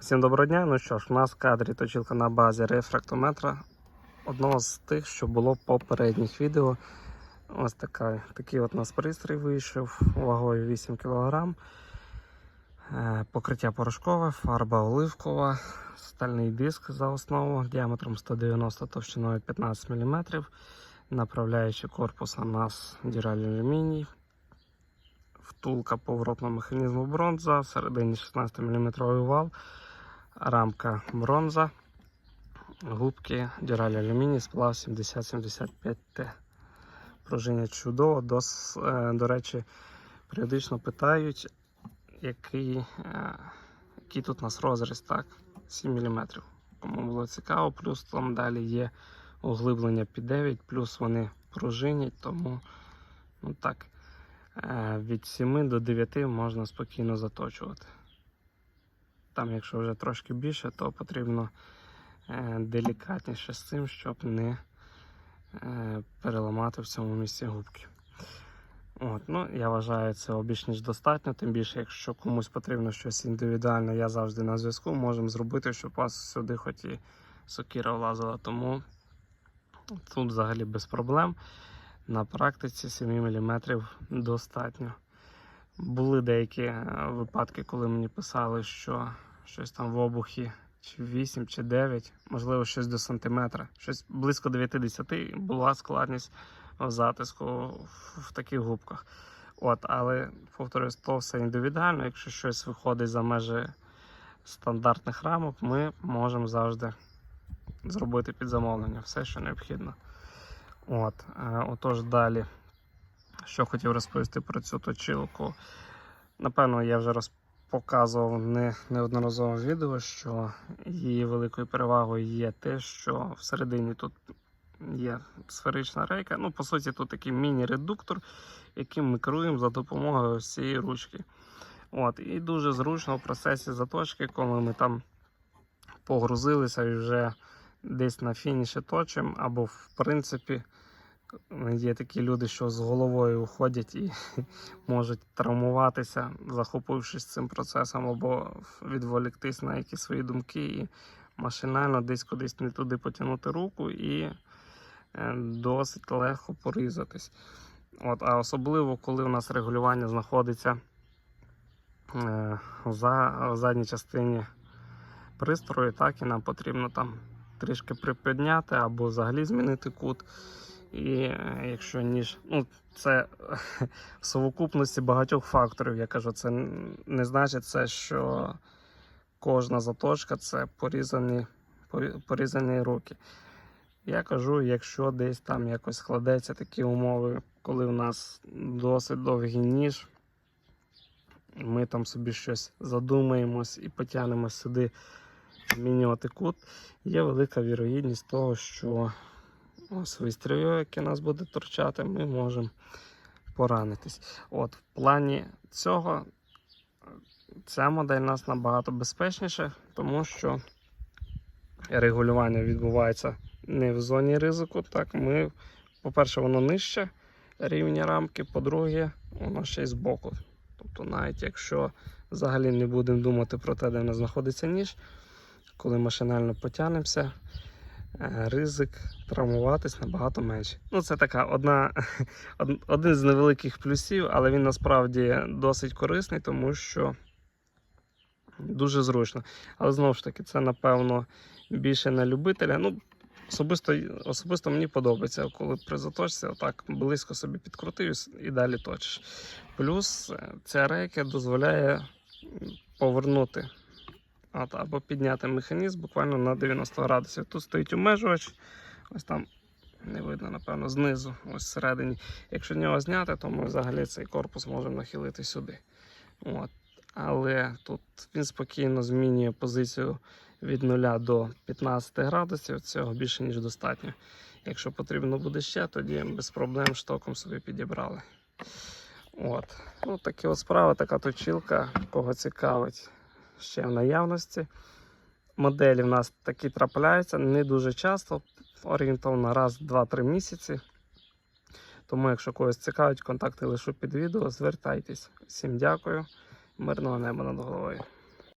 Всім доброго дня. Ну що ж, у нас в кадрі точилка на базі рефрактометра. Одного з тих, що було в попередніх відео. Ось така, такий от у нас пристрій вийшов вагою 8 кг. Е, Покриття порошкове, фарба оливкова, стальний диск за основу діаметром 190 товщиною 15 мм. Направляючий корпус у нас дюраль алюміній. Втулка поворотного механізму бронза, всередині 16 мм вал, рамка бронза, губки дюраль алюміній, сплав 7075Т. Пружиння чудово, Дос, е, до речі, періодично питають, який, е, який тут у нас розріз, так, 7 мм. Кому було цікаво, плюс там далі є углиблення під 9, плюс вони пружинять, тому ну так, е, від 7 до 9 можна спокійно заточувати. Там, якщо вже трошки більше, то потрібно е, делікатніше з цим, щоб не е, переламати в цьому місці губки. От, ну, я вважаю, це більш ніж достатньо. Тим більше, якщо комусь потрібно щось індивідуальне, я завжди на зв'язку. Можемо зробити, щоб вас сюди хоч і сокіра влазила. Тому тут взагалі без проблем. На практиці 7 мм достатньо. Були деякі е, випадки, коли мені писали, що щось там в обухі чи 8 чи 9, можливо, щось до сантиметра. Щось близько 9-10 була складність затиску в, в таких губках. От, але повторюсь, то все індивідуально. Якщо щось виходить за межі стандартних рамок, ми можемо завжди зробити під замовлення все, що необхідно. От, е, отож, далі, що хотів розповісти про цю точилку. Напевно, я вже роз... показував не, неодноразово відео, що її великою перевагою є те, що всередині тут є сферична рейка. Ну, по суті, тут такий міні-редуктор, яким ми керуємо за допомогою ось цієї ручки. От, і дуже зручно в процесі заточки, коли ми там погрузилися і вже десь на фініші точимо, або в принципі є такі люди, що з головою уходять і можуть травмуватися, захопившись цим процесом, або відволіктись на якісь свої думки і машинально десь кудись не туди потягнути руку і е, досить легко порізатись. От, А особливо, коли у нас регулювання знаходиться е, за, задній частині пристрою, так і нам потрібно там трішки припідняти або взагалі змінити кут. І якщо ніж, ну це в совокупності багатьох факторів, я кажу, це не значить це, що кожна заточка це порізані, порізані руки. Я кажу, якщо десь там якось складеться такі умови, коли в нас досить довгий ніж, ми там собі щось задумаємось і потягнемо сюди змінювати кут, є велика вірогідність того, що ось вистрілю, яке нас буде торчати, ми можемо поранитись. От, в плані цього ця модель у нас набагато безпечніша, тому що регулювання відбувається не в зоні ризику. Так, ми, по-перше, воно нижче рівня рамки, по-друге, воно ще й збоку. Тобто, навіть якщо взагалі не будемо думати про те, де в нас знаходиться ніж, коли машинально потягнемося, ризик травмуватись набагато менше. Ну, це така одна, один з невеликих плюсів, але він насправді досить корисний, тому що дуже зручно. Але знову ж таки, це напевно більше на любителя. Ну, особисто, особисто мені подобається, коли при заточці отак близько собі підкрутив і далі точиш. Плюс е, ця рейка дозволяє повернути от, або підняти механізм буквально на 90 градусів. Тут стоїть обмежувач, ось там не видно, напевно, знизу, ось всередині. Якщо нього зняти, то ми взагалі цей корпус можемо нахилити сюди. От. Але тут він спокійно змінює позицію від 0 до 15 градусів. Цього більше ніж достатньо. Якщо потрібно буде ще, тоді без проблем штоком собі підібрали. От. Ну, такі от справи, така точилка, кого цікавить ще в наявності. Моделі в нас такі трапляються не дуже часто, орієнтовно раз, два-три місяці. Тому, якщо когось цікавить, контакти лишу під відео, звертайтесь. Всім дякую, мирного неба над головою.